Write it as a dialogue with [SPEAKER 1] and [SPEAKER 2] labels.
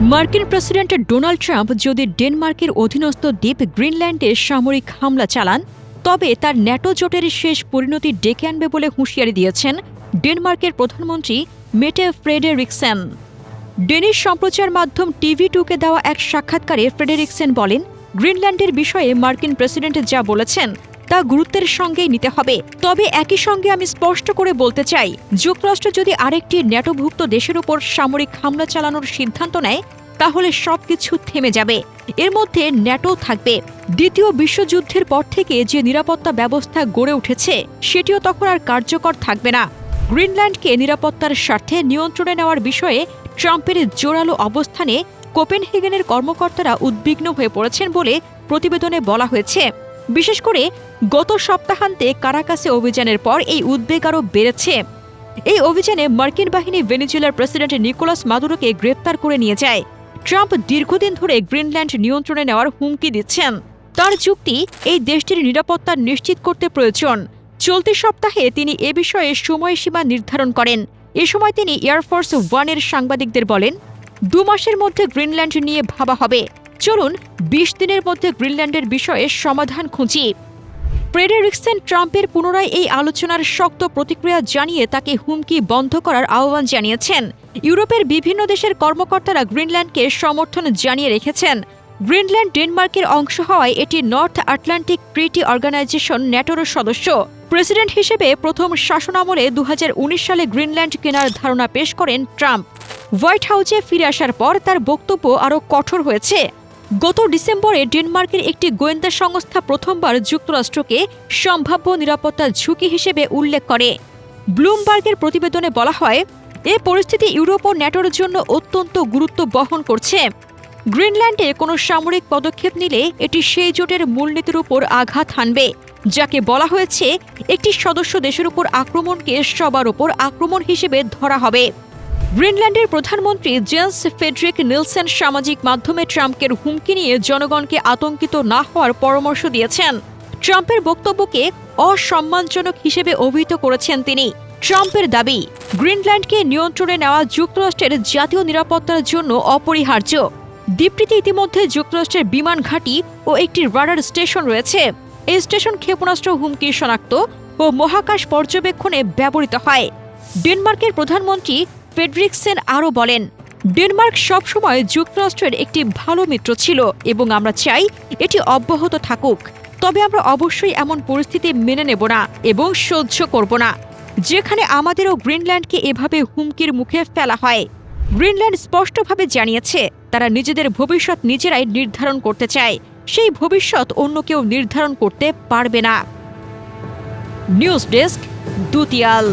[SPEAKER 1] মার্কিন president Donald Trump যদি ডেনমার্কের অধীনস্থ দ্বীপ গ্রিনল্যান্ডে সামরিক হামলা চালান, তবে তার ন্যাটো জোটের শেষ পরিণতি ডেকে আনবে বলে হুঁশিয়ারি দিয়েছেন ডেনমার্কের প্রধানমন্ত্রী মেটে ফ্রেডেরিকসেন। ডেনিশ সম্প্রচার মাধ্যম টিভি টুকে দেওয়া এক সাক্ষাৎকারে ফ্রেডেরিকসেন বলেন, গ্রিনল্যান্ডের বিষয়ে মার্কিন প্রেসিডেন্ট যা বলেছেন তা গুরুত্বের সঙ্গেই নিতে হবে। তবে একই সঙ্গে আমি স্পষ্ট করে বলতে চাই, যুক্তরাষ্ট্র যদি আরেকটি ন্যাটোভুক্ত দেশের উপর সামরিক হামলা চালানোর সিদ্ধান্ত নেয়, তাহলে সবকিছু থেমে যাবে। এর মধ্যে ন্যাটো থাকবে। দ্বিতীয় বিশ্বযুদ্ধের পর থেকে যে নিরাপত্তা ব্যবস্থা গড়ে উঠেছে, সেটিও তখন আর কার্যকর থাকবে না। গ্রিনল্যান্ডকে নিরাপত্তার স্বার্থে নিয়ন্ত্রণে নেওয়ার বিষয়ে ট্রাম্পের জোরালো অবস্থানে কোপেনহেগেনের কর্মকর্তারা উদ্বিগ্ন হয়ে পড়েছেন বলে প্রতিবেদনে বলা হয়েছে। বিশেষ করে গত সপ্তাহান্তে কারাকাসে অভিযানের পর এই উদ্বেগ আরও বেড়েছে। এই অভিযানে মার্কিন বাহিনী ভেনেজুয়েলার প্রেসিডেন্ট নিকোলাস মাদুরোকে গ্রেপ্তার করে নিয়ে যায়। ট্রাম্প দীর্ঘদিন ধরে গ্রিনল্যান্ড নিয়ন্ত্রণে নেওয়ার হুমকি দিচ্ছেন। তার যুক্তি এই দেশটির নিরাপত্তা নিশ্চিত করতে প্রয়োজন। চলতি সপ্তাহে তিনি এ বিষয়ে সময়সীমা নির্ধারণ করেন। এ সময় তিনি এয়ারফোর্স ওয়ানের সাংবাদিকদের বলেন, দু মাসের মধ্যে গ্রিনল্যান্ড নিয়ে ভাবা হবে। চলুন বিশ দিনের মধ্যে গ্রিনল্যান্ডের বিষয়ে সমাধান খুঁজি। ফ্রেডেরিকসেন ট্রাম্পের পুনরায় এই আলোচনার শক্ত প্রতিক্রিয়া জানিয়ে তাকে হুমকি বন্ধ করার আহ্বান জানিয়েছেন। ইউরোপের বিভিন্ন দেশের কর্মকর্তারা গ্রিনল্যান্ডকে সমর্থন জানিয়ে রেখেছেন। গ্রিনল্যান্ড ডেনমার্কের অংশ হওয়ায় এটি নর্থ আটলান্টিক ট্রিটি অর্গানাইজেশন ন্যাটোর সদস্য। প্রেসিডেন্ট হিসেবে প্রথম শাসনামলে দু হাজার উনিশ সালে গ্রিনল্যান্ড কেনার ধারণা পেশ করেন ট্রাম্প। হোয়াইট হাউসে ফিরে আসার পর তার বক্তব্য আরও কঠোর হয়েছে। গত ডিসেম্বরে ডেনমার্কের একটি গোয়েন্দা সংস্থা প্রথমবার যুক্তরাষ্ট্রকে সম্ভাব্য নিরাপত্তা ঝুঁকি হিসেবে উল্লেখ করে। ব্লুমবার্গের প্রতিবেদনে বলা হয়, এ পরিস্থিতি ইউরোপ ও ন্যাটোর জন্য অত্যন্ত গুরুত্ব বহন করছে। গ্রিনল্যান্ডে কোনো সামরিক পদক্ষেপ নিলে এটি সেই জোটের মূলনীতির উপর আঘাত হানবে, যাকে বলা হয়েছে, একটি সদস্য দেশের উপর আক্রমণকে সবার উপর আক্রমণ হিসেবে ধরা হবে। গ্রিনল্যান্ডের প্রধানমন্ত্রী জেন্স ফেডরিক নিলসেন সামাজিক মাধ্যমে ট্রাম্পকের হুমকি নিয়ে জনগণকে আতঙ্কিত না হওয়ার পরামর্শ দিয়েছেন। ট্রাম্পের বক্তব্যকে অসম্মানজনক হিসেবে অভিহিত করেছেন তিনি। ট্রাম্পের দাবি, গ্রিনল্যান্ডকে নিয়ন্ত্রণে নেওয়া যুক্তরাষ্ট্রের জাতীয় নিরাপত্তার জন্য অপরিহার্য। দ্বীপটিতে ইতিমধ্যে যুক্তরাষ্ট্রের বিমান ঘাঁটি ও একটি রাডার স্টেশন রয়েছে। এই স্টেশন ক্ষেপণাস্ত্র হুমকি শনাক্ত ও মহাকাশ পর্যবেক্ষণে ব্যবহৃত হয়। ডেনমার্কের প্রধানমন্ত্রী ফেডরিকসেন আরও বলেন, ডেনমার্ক সবসময় যুক্তরাষ্ট্রের একটি ভালো মিত্র ছিল এবং আমরা চাই এটি অব্যাহত থাকুক। তবে আমরা অবশ্যই এমন পরিস্থিতি মেনে নেব না এবং সহ্য করব না, যেখানে আমাদেরও গ্রিনল্যান্ডকে এভাবে হুমকির মুখে ফেলা হয়। গ্রিনল্যান্ড স্পষ্টভাবে জানিয়েছে, তারা নিজেদের ভবিষ্যৎ নিজেরাই নির্ধারণ করতে চায়। সেই ভবিষ্যৎ অন্য কেউ নির্ধারণ করতে পারবে না। News desk, Dutiyal.